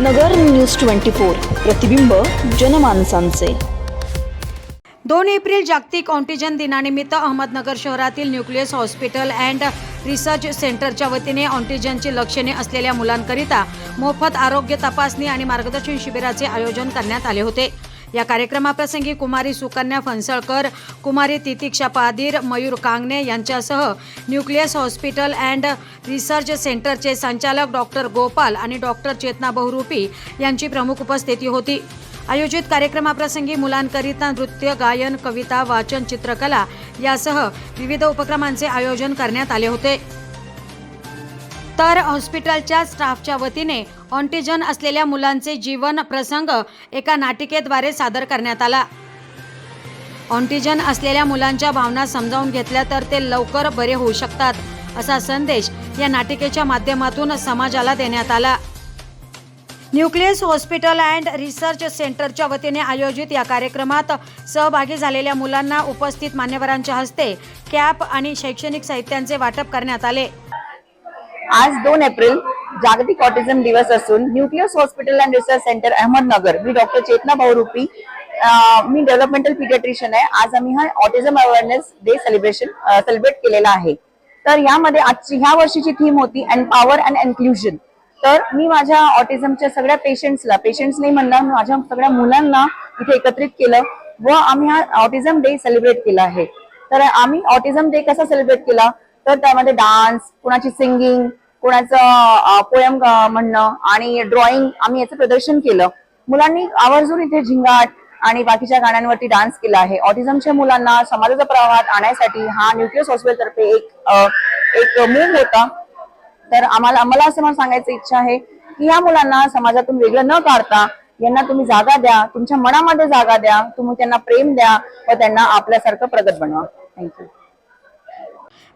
नगर news twenty four प्रतिबिंब जनमानसांचे. दोन April जागतिक ऑन्टिजन दिनानिमित्त अहमदनगर शहरातील न्यूक्लियस हॉस्पिटल अँड रिसर्च सेंटरच्या वतीने ऑन्टिजनची लक्षणे असलेल्या मुलांकरिता मोफत आरोग्य तपासणी आणि मार्गदर्शन शिबिराचे आयोजन करण्यात आले होते. या कार्यक्रमाप्रसंगी कुमारी सुकन्या फणसळकर कुमारी तितिक्षा पादीर मयूर कांगणे यांच्यासह न्यूक्लियस हॉस्पिटल अँड रिसर्च सेंटरचे संचालक डॉक्टर गोपाल आणि डॉक्टर चेतना बहुरूपी यांची प्रमुख उपस्थिती होती. आयोजित कार्यक्रमाप्रसंगी मुलांकरिता नृत्य गायन कविता वाचन चित्रकला यासह विविध उपक्रमांचे आयोजन करण्यात आले होते. तर हॉस्पिटलच्या स्टाफच्या वतीने ऑन्टिजन असलेल्या मुलांचे जीवन प्रसंग एका नाटिकेद्वारे सादर करण्यात आला. ऑन्टिजन असलेल्या मुलांच्या भावना समजावून घेतल्या तर ते लवकर बरे होऊ शकतात असा संदेश या नाटिकेच्या माध्यमातून समाजाला देण्यात आला. न्यूक्लियस हॉस्पिटल अँड रिसर्च सेंटरच्या वतीने आयोजित या कार्यक्रमात सहभागी झालेल्या मुलांना उपस्थित मान्यवरांच्या हस्ते कॅप आणि शैक्षणिक साहित्यांचे वाटप करण्यात आले. आज दोन एप्रिल जागतिक ऑटिझम दिवस असून Nucleus hospital and research centre Ahmednagar. Me doctor Chetana Bhaurupi मी डेव्हलपमेंटल पिडियाट्रिशियन आहे. आज आम्ही हा autism awareness day celebration celebrate केलेला आहे. तर यामध्ये आजची ह्या वर्षीची थीम होती पॉवर अँड इन्क्लुजन. तर मी माझ्या ऑटिझमच्या सगळ्या पेशंट्सला पेशंट्स नाही म्हणणार माझ्या सगळ्या मुलांना इथे एकत्रित केलं व आम्ही हा ऑटिझम डे सेलिब्रेट केला आहे. तर आम्ही ऑटिझम डे कसा सेलिब्रेट केला? तर त्यामध्ये डान्स कुणाची सिंगिंग कुणाचं पोयम म्हणणं आणि ड्रॉइंग आम्ही याचं प्रदर्शन केलं. मुलांनी आवर्जून इथे झिंगाट आणि बाकीच्या गाण्यांवरती डान्स केला आहे. ऑटिझमच्या मुलांना समाजाच्या प्रवाहात आणण्यासाठी हा न्यूक्लियस हॉस्पिटल तर्फे एक एक मूव होता. तर आम्हाला आम्हाला असं मला सांगायची इच्छा आहे की या मुलांना समाजातून वेगळं न काढता यांना तुम्ही जागा द्या तुमच्या मनामध्ये जागा द्या तुम्ही त्यांना प्रेम द्या व त्यांना आपल्यासारखं प्रगत बनवा. थँक्यू